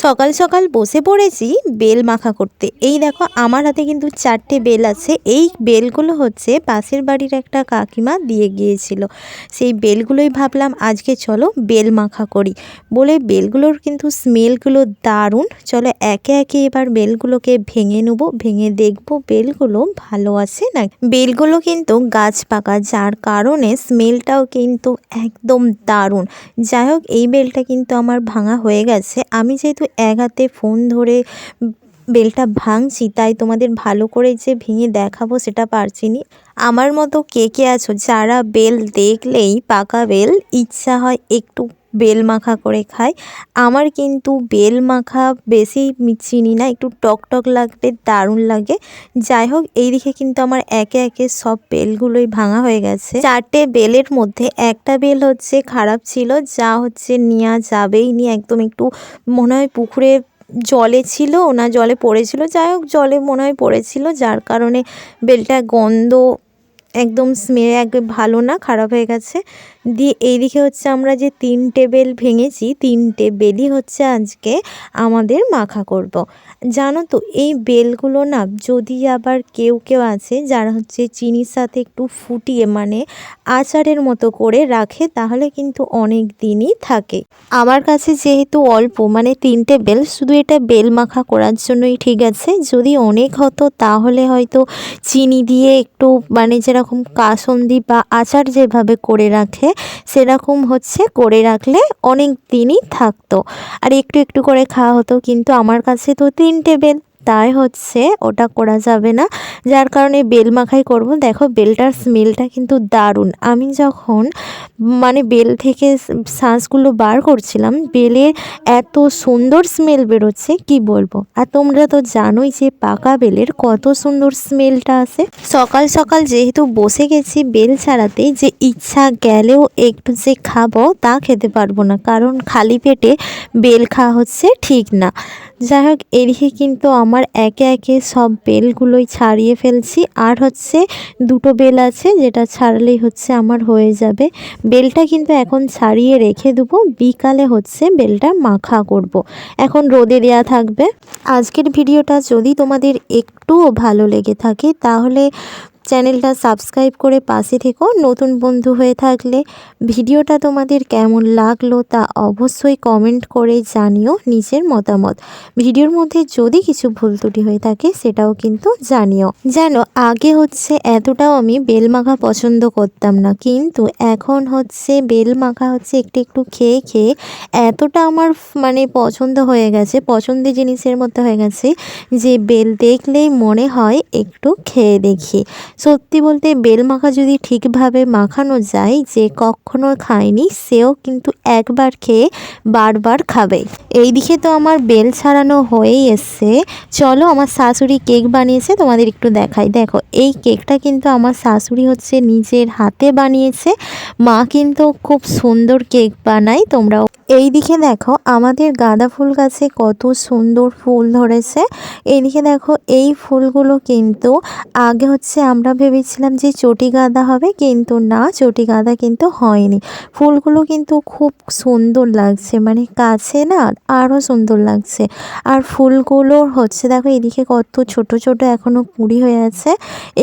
সকাল সকাল বসে পড়েছি বেল মাখা করতে। এই দেখো, আমার হাতে কিন্তু চারটে বেল আছে। এই বেলগুলো হচ্ছে পাশের বাড়ির একটা কাকিমা দিয়ে গিয়েছিল। সেই বেলগুলোই ভাবলাম, আজকে চলো বেল মাখা করি। বলে বেলগুলোর কিন্তু স্মেলগুলো দারুণ। চলো একে একে এবার বেলগুলোকে ভেঙে নেব, ভেঙে দেখব বেলগুলো ভালো আছে না। বেলগুলো কিন্তু গাছ পাকা, যার কারণে স্মেলটাও কিন্তু একদম দারুণ। যাই হোক, এই বেলটা কিন্তু আমার ভাঙা হয়ে গেছে। আমি যেহেতু এক হাতে ফোন ধরে বেলটা ভাঙছি, তাই তোমাদের ভালো করে যে ভেঙে দেখাবো সেটা পারছি নি। আমার মতো কে কে আছো যারা বেল দেখলেই পাকা বেল, ইচ্ছা হয় একটু বেল মাখা করে খায় আমার কিন্তু বেল মাখা বেশি চিনি না, একটু টক টক লাগবে, দারুণ লাগে। যাই হোক এইদিকে কিন্তু আমার একে একে সব বেলগুলোই ভাঙা হয়ে গেছে। চারটে বেলের মধ্যে একটা বেল হচ্ছে খারাপ ছিল, যা হচ্ছে নেওয়া যাবেই নি। একদম একটু মনে হয় পুকুরে জলে ছিল না, জলে পড়েছিল। যাই হোক, জলে মনে হয় পড়েছিল, যার কারণে বেলটা গন্ধ একদম স্মেল এক ভালো না, খারাপ হয়ে গেছে। দিয়ে এইদিকে হচ্ছে আমরা যে তিনটে বেল ভেঙেছি তিনটে বেলই হচ্ছে আজকে আমাদের মাখা করব। জানো তো, এই বেলগুলো না যদি আবার কেউ কেউ আছে যারা হচ্ছে চিনির সাথে একটু ফুটিয়ে মানে আচারের মতো করে রাখে, তাহলে কিন্তু অনেক দিনই থাকে। আমার কাছে যেহেতু অল্প মানে তিনটে বেল শুধু এটা বেল মাখা করার জন্যই ঠিক আছে। যদি অনেক হতো, তাহলে হয়তো চিনি দিয়ে একটু মানে যেরকম কাসন্দি বা আচার যেভাবে করে রাখে, সেরকম হচ্ছে করে রাখলে অনেক দিনই থাকতো। আর একটু একটু করে খাওয়া হতো, কিন্তু আমার কাছে তো তিনটে বেল তাই হচ্ছে ওটা করা যাবে না। যার কারণে বেল মাখাই করব। দেখো বেলটার স্মেলটা কিন্তু দারুণ। আমি যখন মানে বেল থেকে শ্বাসগুলো বার করছিলাম বেলের এত সুন্দর স্মেল বেরোচ্ছে, কি বলব? আর তোমরা তো জানোই যে পাকা বেলের কত সুন্দর স্মেলটা আসে সকাল সকাল যেহেতু বসে গেছি বেল ছাড়াতে, যে ইচ্ছা গেলেও একটু যে খাব তা খেতে পারব না। কারণ খালি পেটে বেল খাওয়া হচ্ছে ঠিক না। যাই হোক, এদিকে কিন্তু আমার একে একে সব বেলগুলোই ছাড়িয়ে ফেলছি। আর হচ্ছে দুটো বেল আছে, যেটা ছাড়লেই হচ্ছে আমার হয়ে যাবে। বেলটা কিন্তু এখন ছাড়িয়ে রেখে দেবো। বিকালে হচ্ছে বেলটা মাখা করব। এখন রোদে দেওয়া থাকবে। আজকের ভিডিওটা যদি তোমাদের একটুও ভালো লেগে থাকে, তাহলে চ্যানেলটা সাবস্ক্রাইব করে পাশে থেকো নতুন বন্ধু হয়ে থাকলে ভিডিওটা তোমাদের কেমন লাগল তা অবশ্যই কমেন্ট করে জানিও নিজের মতামত। ভিডিওর মধ্যে যদি কিছু ভুল ত্রুটি হয়ে থাকে সেটাও কিন্তু জানিও। জানো, আগে হচ্ছে এতটাও আমি বেল মাখা পছন্দ করতাম না, কিন্তু এখন হচ্ছে বেল মাখা হচ্ছে একটু একটু খেয়ে খেয়ে এতটা আমার মানে পছন্দ হয়ে গেছে, পছন্দের জিনিসের মধ্যে হয়ে গেছে যে বেল দেখলেই মনে হয় একটু খেয়ে দেখি। সত্যি বলতে বেল মাখা যদি ঠিকভাবে মাখানো যায় যে কখনো খায়নি, সেও কিন্তু একবার খেয়ে বারবার খাবে। এইদিকে তো আমার বেল ছাড়ানো হয়েই এসছে। চলো আমার শাশুড়ি কেক বানিয়েছে, তোমাদের একটু দেখাই। দেখো, এই কেকটা কিন্তু আমার শাশুড়ি হচ্ছে নিজের হাতে বানিয়েছে। মা কিন্তু খুব সুন্দর কেক বানায়, তোমরাও এইদিকে দেখো আমাদের গাঁদা ফুল গাছে কত সুন্দর ফুল ধরেছে। এইদিকে দেখো এই ফুলগুলো কিন্তু আগে হচ্ছে আমরা ভেবেছিলাম যে চটি গাঁদা হবে কিন্তু না, চটি গাঁদা কিন্তু হয়নি। ফুলগুলো কিন্তু খুব সুন্দর লাগছে মানে কাছে না আরও সুন্দর লাগছে। আর ফুলগুলো হচ্ছে দেখো এদিকে কত ছোট ছোট এখনও কুঁড়ি হয়ে আছে।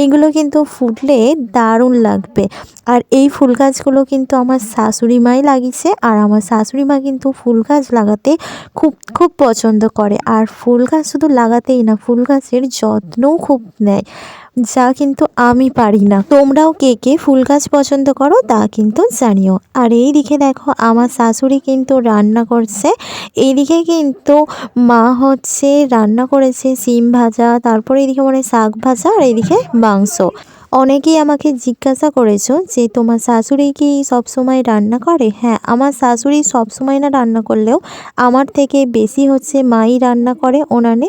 এইগুলো কিন্তু ফুটলে দারুণ লাগবে। আর এই ফুল গাছগুলো কিন্তু আমার শাশুড়ি মাই লাগিয়েছে, আর আমার শাশুড়ি মা কিন্তু ফুল গাছ লাগাতে খুব খুব পছন্দ করে। আর ফুল গাছ শুধু লাগাতেই না, ফুল গাছের যত্নও খুব নেয়, যা কিন্তু আমি পারি না। তোমরাও কে কে ফুল গাছ পছন্দ করো তা কিন্তু জানিও। আর এই দিকে দেখো, আমার শাশুড়ি কিন্তু রান্না করছে। এইদিকে কিন্তু মা হচ্ছে রান্না করেছে, সিম ভাজা, তারপরে এদিকে মানে শাক ভাজা, আর এদিকে মাংস। অনেকেই আমাকে জিজ্ঞাসা করেছ যে তোমার শাশুড়ি কি সবসময় রান্না করে? হ্যাঁ আমার শাশুড়ি সবসময় না রান্না করলেও আমার থেকে বেশি হচ্ছে মাই রান্না করে ওনানে।